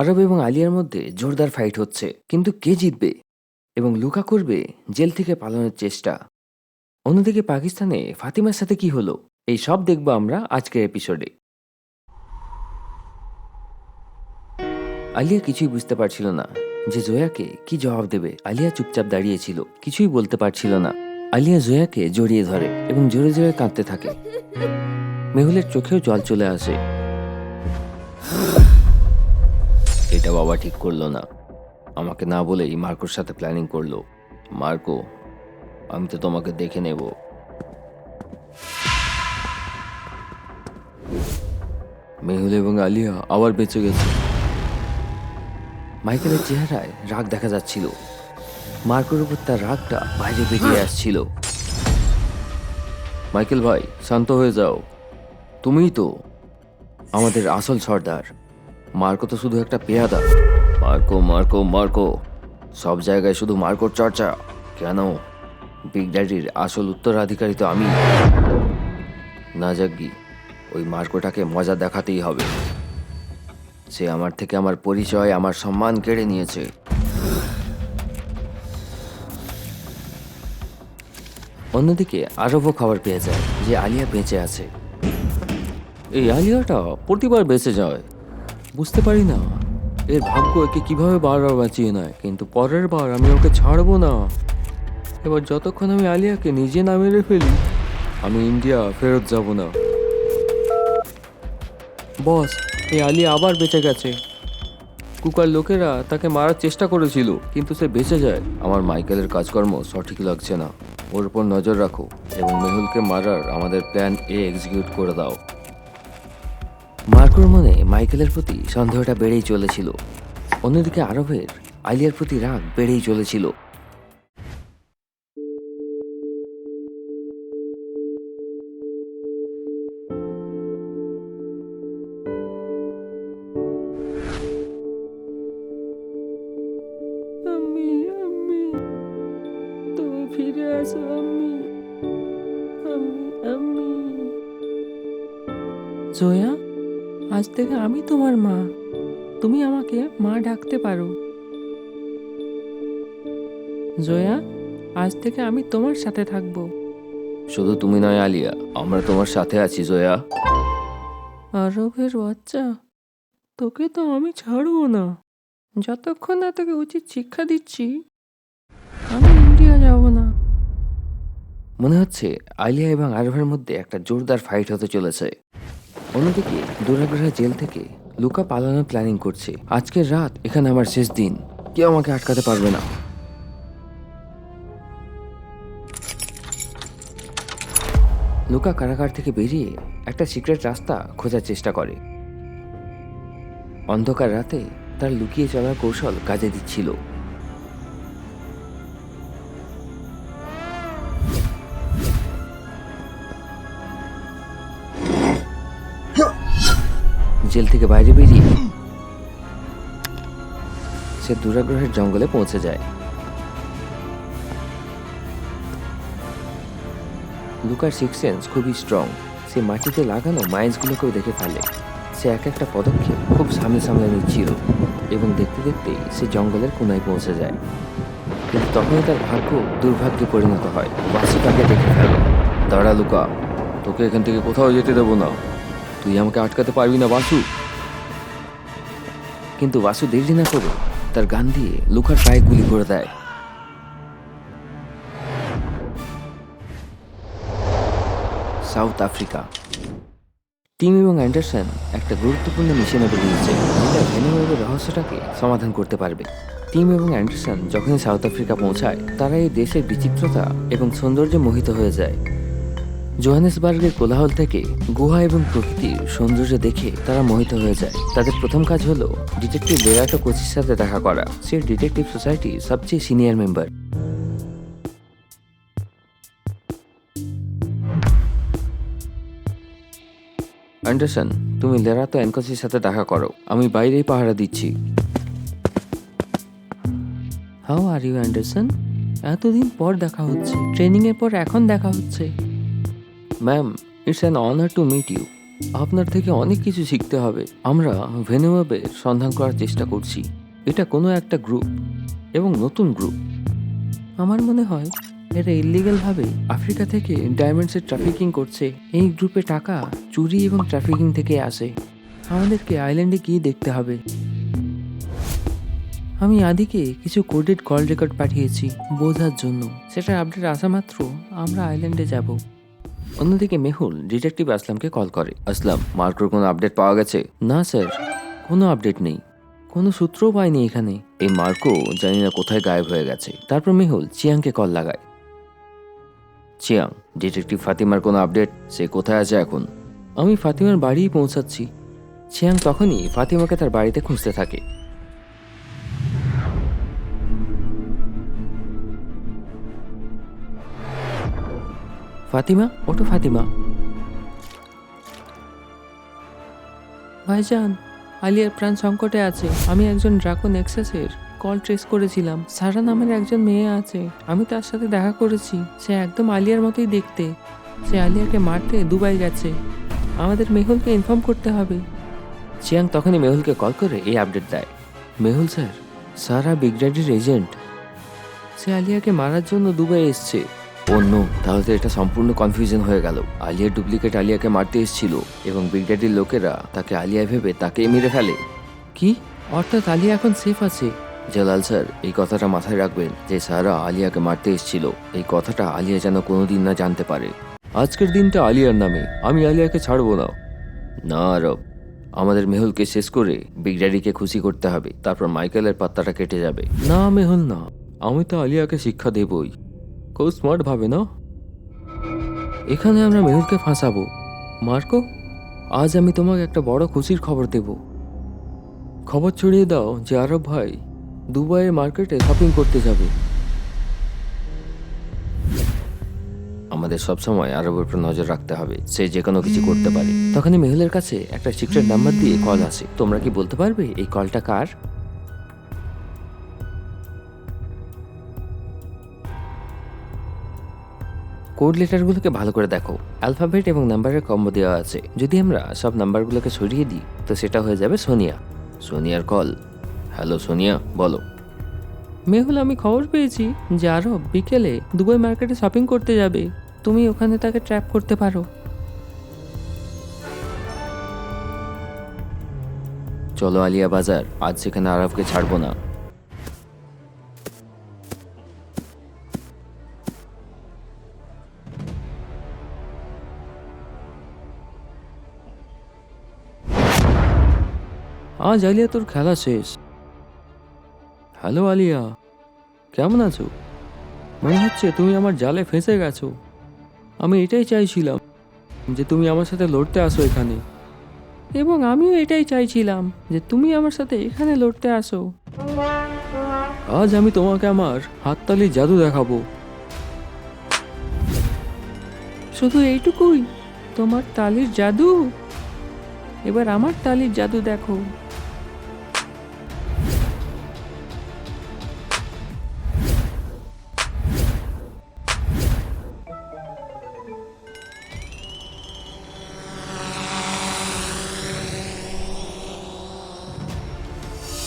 আরব এবং আলিয়ার মধ্যে জোরদার ফাইট হচ্ছে, কিন্তু কে জিতবে? এবং লুকা করবে জেল থেকে পালানোর চেষ্টা। অন্যদিকে পাকিস্তানে ফাতিমার সাথে কি হলো, এই সব দেখব আমরা আজকের এপিসোডে আলিয়া কিছুই বুঝতে পারছিল না যে জয়াকে কি জবাব দেবে। আলিয়া চুপচাপ দাঁড়িয়েছিল, কিছুই বলতে পারছিল না। আলিয়া জয়াকে জড়িয়ে ধরে এবং জোরে জোরে কাঁদতে থাকে। মেহুলের চোখেও জল চলে আসে। এটা বাবা ঠিক করল না। আমাকে না বলেই মার্কোর সাথে প্ল্যানিং করল। মার্কো, আমি তো তোমাকে দেখে নেব। মেহুল এবং আলিয়া আবার বেঁচে গেছে। মাইকেলের চেহারায় রাগ দেখা যাচ্ছিল। মার্কোর উপর তার রাগটা বাইরে বেরিয়ে আসছিল। মাইকেল ভাই, শান্ত হয়ে যাও। তুমিই তো আমাদের আসল সর্দার। মার্কো তো শুধু একটা পেয়াদা। Marco Marco Marco. সব জায়গায় শুধু মার্কোর চর্চা। কেন? বিগ ড্যাডির আসল উত্তরাধিকারী তো আমি। না জাগি, ওই মার্কোটাকে মজা দেখাতেই হবে। সে আমার থেকে আমার পরিচয়, আমার সম্মান কেড়ে নিয়েছে। অন্যদিকে আরবও খবর পেয়ে যায় যে আলিয়া বেঁচে আছে। এই আলিয়াটা প্রতিবার বেঁচে যায়। বুঝতে পারি না। এর ভাগ্য একে কীভাবে বারবার বাঁচিয়ে নেয়, কিন্তু পরের বার আমি ওকে ছাড়বো না। এবার যতক্ষণ আমি আলিয়াকে নিজে না মেরে ফেলি, আমি ইন্ডিয়া ফেরত যাব না। বস, এই আলিয়া আবার বেঁচে গেছে। কুকার লোকেরা তাকে মারার চেষ্টা করেছিল, কিন্তু সে বেঁচে যায়। আমার মাইকেলের কাজকর্ম সঠিক লাগছে না। ওর উপর নজর রাখো, এবং মেহুলকে মারার আমাদের প্ল্যান এ এক্সিকিউট করে দাও। মার্কোর মনে মাইকেলের প্রতি সন্দেহটা বেড়েই চলেছিল। অন্যদিকে আরবের আলিয়ার প্রতি রাগ বেড়েই চলেছিল। আমি আমি তুমি ফিরে আসো আমি আমি আমি জয়া? আজ থেকে আমি তোমার মা। তুমি আমাকে মা ডাকতে পারো। জয়া আজ থেকে আমি তোমার সাথে থাকব। শুধু তুমি নয় আলিয়া আমরা তোমার সাথে আছি জয়া। আরবের বাচ্চা তোকে তো আমি ছাড়বো না। যতক্ষণ না তোকে উচিত শিক্ষা দিচ্ছি আমি ইন্ডিয়া যাব না। মনে হচ্ছে আলিয়া এবং আরবের মধ্যে একটা জোরদার ফাইট হতে চলেছে। অন্যদিকে দুরাগ্রহ জেল থেকে লুকা পালানোর প্ল্যানিং করছে। আজকের রাত এখানে আমার শেষ দিন। কেউ আমাকে আটকাতে পারবে না। লুকা কারাগার থেকে বেরিয়ে একটা সিক্রেট রাস্তা খোঁজার চেষ্টা করে। অন্ধকার রাতে তার লুকিয়ে চলার কৌশল কাজে দিচ্ছিল। জেল থেকে বাইরে বেরিয়ে সে দুরাগ্রহের জঙ্গলে পৌঁছে যায়। লুকার সিক্স সেন্স খুবই স্ট্রং সে মাটিতে লাগানো মাইন্সগুলোকেও দেখে ফেলে। সে এক একটা পদক্ষেপ খুব সামনে সামনে নিচ্ছিল এবং দেখতে দেখতেই সে জঙ্গলের কোনায় পৌঁছে যায়। কিন্তু তখনই তার ভাগ্য দুর্ভাগ্যে পরিণত হয়। বাসি তাকে দেখে ফেল, দাঁড়া লুকা, তোকে এখান থেকে কোথাও যেতে দেবো না। তুই আমাকে আটকাতে পারবি না, বাসু। কিন্তু বাসু দেরি না করে তার গান দিয়ে লুকার পায়ে গুলি করে দেয়। South Africa. টিম এবং অ্যান্ডারসন একটা গুরুত্বপূর্ণ মিশনে বেরিয়েছে। যেটা ভেনেওয়েবের রহস্যটাকে সমাধান করতে পারবে। টিম এবং অ্যান্ডারসন যখনই সাউথ আফ্রিকা পৌঁছায়, তারা এই দেশের বিচিত্রতা এবং সৌন্দর্যে মোহিত হয়ে যায়। জোহানেসবার্গের কোলাহল থেকে গুহা এবং প্রকৃতির সৌন্দর্য দেখে তারা মোহিত হয়ে যায়। তাদের প্রথম কাজ হলো ডিটেকটিভ বেরাটো কোচির সাথে দেখা করা। সে ডিটেকটিভ সোসাইটির সবচেয়ে সিনিয়র মেম্বার। অ্যান্ডারসন, তুমি লেরাতো অ্যানকসির সাথে দেখা করো। আমি বাইরেই পাহারা দিচ্ছি। হাউ আর ইউ অ্যান্ডারসন এতদিন পর দেখা হচ্ছে। ট্রেনিং এর পর এখন দেখা হচ্ছে। Ma'am it's an honour to meet you আপনার থেকে অনেক কিছু শিখতে হবে। আমরা ভেনুওয়েবের সন্ধান করার চেষ্টা করছি। এটা কোনো একটা গ্রুপ এবং নতুন গ্রুপ আমার মনে হয় এরা ইলিগাল ভাবে আফ্রিকা থেকে ডায়মন্ডসের ট্রাফিকিং করছে। এই গ্রুপে টাকা চুরি এবং ট্রাফিকিং থেকে আসে। আমাদেরকে আইল্যান্ডে গিয়ে দেখতে হবে। আমি আদিকে কিছু কোডেড কল রেকর্ড পাঠিয়েছি বোঝার জন্য। সেটা আপডেট আসা মাত্র আমরা আইল্যান্ডে যাব। অন্যদিকে মেহুল ডিটেকটিভ আসলামকে কল করে। আসলাম, মার্কোর কোনো আপডেট পাওয়া গেছে? না, স্যার, কোনো আপডেট নেই। কোনো সূত্রও পাইনি এখানে। এই মার্কো জানি না কোথায় গায়েব হয়ে গেছে। তারপর মেহুল চিয়াংকে কল লাগায়। চিয়াং, ডিটেকটিভ ফাতিমার কোনো আপডেট? সে কোথায় আছে এখন? আমি ফাতিমার বাড়িই পৌঁছাচ্ছি। চিয়াং তখনই ফাতিমাকে তার বাড়িতে খুঁজতে থাকে। ফাতিমা ওটো ফাতিমা। ভাইজান আলিয়ার প্রাণ সংকটে আছে। আমি একজন ড্রাকন এক্সেসের কল ট্রেস করেছিলাম। সারা নামের একজন মেয়ে আছে। আমি তার সাথে দেখা করেছি। সে একদম আলিয়ার মতোই দেখতে। সে আলিয়াকে মারতে দুবাই গেছে। আমাদের মেহুলকে ইনফর্ম করতে হবে। চিয়াং তখনই মেহুলকে কল করে এই আপডেট দেয়। মেহুল স্যার সারা বিগ ড্যাডির এজেন্ট। সে আলিয়াকে মারার জন্য দুবাই এসছে। অন্য তাহলে এটা সম্পূর্ণ কনফিউশন হয়ে গেল। আলিয়ার ডুপ্লিকেট আলিয়াকে মারতে এসেছিল এবং বিগ ড্যাডির লোকেরা তাকে আলিয়া ভেবে তাকে মেরে ফেলে। কি? অর্থাৎ আলিয়া এখন সেফ আছে? জালাল স্যার এই কথাটা মাথায় রাখবেন যে সারা আলিয়াকে মারতে এসেছিল। এই কথাটা আলিয়া যেন কোনোদিন না জানতে পারে। আজকের দিনটা আলিয়ার নামে আমি আলিয়াকে ছাড়বো না। না আরব। আমাদের মেহুলকে শেষ করে বিগ ড্যাডিকে খুশি করতে হবে। তারপর মাইকেলের পাত্তাটা কেটে যাবে। না মেহুল না। আমি তো আলিয়াকে শিক্ষা দেবই। খুব স্মার্ট ভাবে, না? এখানে আমরা মেহুলকে ফাঁসাবো। মার্কো, আজ আমি তোমাকে একটা বড় খুশির খবর দেব। খবর ছড়িয়ে দাও যে আরব ভাই দুবাইয়ের মার্কেটে শপিং করতে যাবে। আমাদের সবসময় আরবের উপর নজর রাখতে হবে। সে যে কোনো কিছু করতে পারে। তখনই মেহুলের কাছে একটা সিক্রেট নাম্বার দিয়ে কল আসে। তোমরা কি বলতে পারবে? এই কলটা কার? কোড লেটারগুলোকে ভালো করে দেখো। অ্যালফাবেট এবং নাম্বারের কম্বো দেওয়া আছে। যদি আমরা সব নাম্বারগুলোকে সরিয়ে দিই, তো সেটা হয়ে যাবে সোনিয়া। সোনিয়ার কল। হ্যালো, সোনিয়া, বলো। মেহুল, আমি খবর পেয়েছি যে আরব বিকেলে দুবাই মার্কেটে শপিং করতে যাবে। তুমি ওখানে তাকে ট্র্যাপ করতে পারো। চলো আলিয়া বাজার। আজ সেখানে আরবকে ছাড়বো না। আজ আলিয়া তোর খেলা শেষ। হ্যালো আলিয়া, কেমন আছো? মনে হচ্ছে তুমি আমার জালে ফেঁসে গেছো। আমি এটাই চাইছিলাম যে তুমি আমার সাথে লড়তে আসো এখানে। এবং আমিও এটাই চাইছিলাম যে তুমি আমার সাথে এখানে লড়তে আসো। আজ আমি তোমাকে আমার হাততালি জাদু দেখাবো। শুধু এইটুকুই, তোমার তালির জাদু? এবার আমার তালির জাদু দেখো।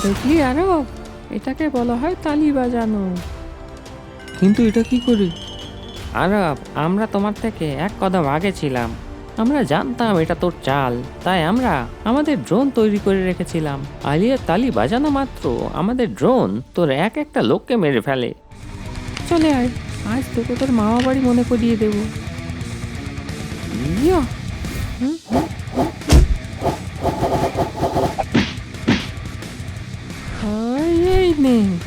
দেখলি আরও এটাকে বলা হয় তালি বাজানো। কিন্তু এটা কি করে? আরব আমরা তোমার থেকে এক কদম আগে ছিলাম। আমরা জানতাম এটা তোর চাল তাই আমরা আমাদের ড্রোন তৈরি করে রেখেছিলাম। আলিয়ার তালি বাজানো মাত্র আমাদের ড্রোন তোর এক একটা লোককে মেরে ফেলে। চলে আয় আজ তোকে তোর মামা বাড়ি মনে করিয়ে দেবো। Yeah! Hmm, hmm, hmm, hmm. lightning.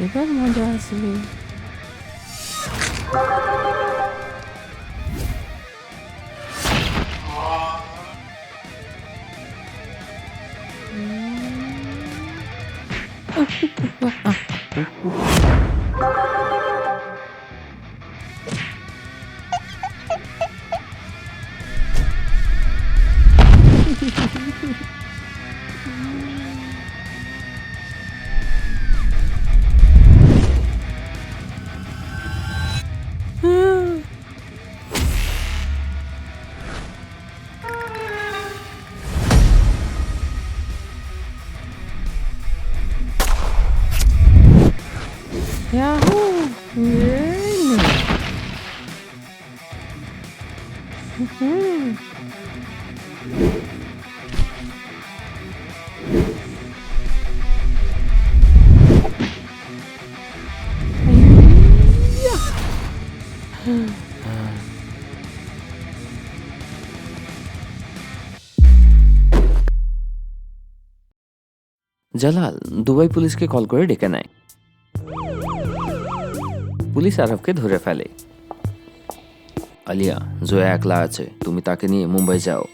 이건 먼저 하지. 음. pouco Jalal Dubai পুলিশকে কল করে ডেকে নেয়। পুলিশ আরবকে ধরে ফেলে। আলিয়া, জয়া একলা আছে। তুমি তাকে নিয়ে মুম্বাই যাও।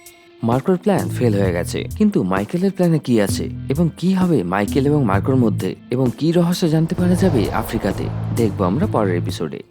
মার্কোর প্ল্যান ফেল হয়ে গেছে। কিন্তু মাইকেলের প্ল্যানে কি আছে? এবং কি হবে মাইকেল এবং মার্কোর মধ্যে? এবং কি রহস্য জানতে পারা যাবে আফ্রিকাতে? দেখব আমরা পরের এপিসোডে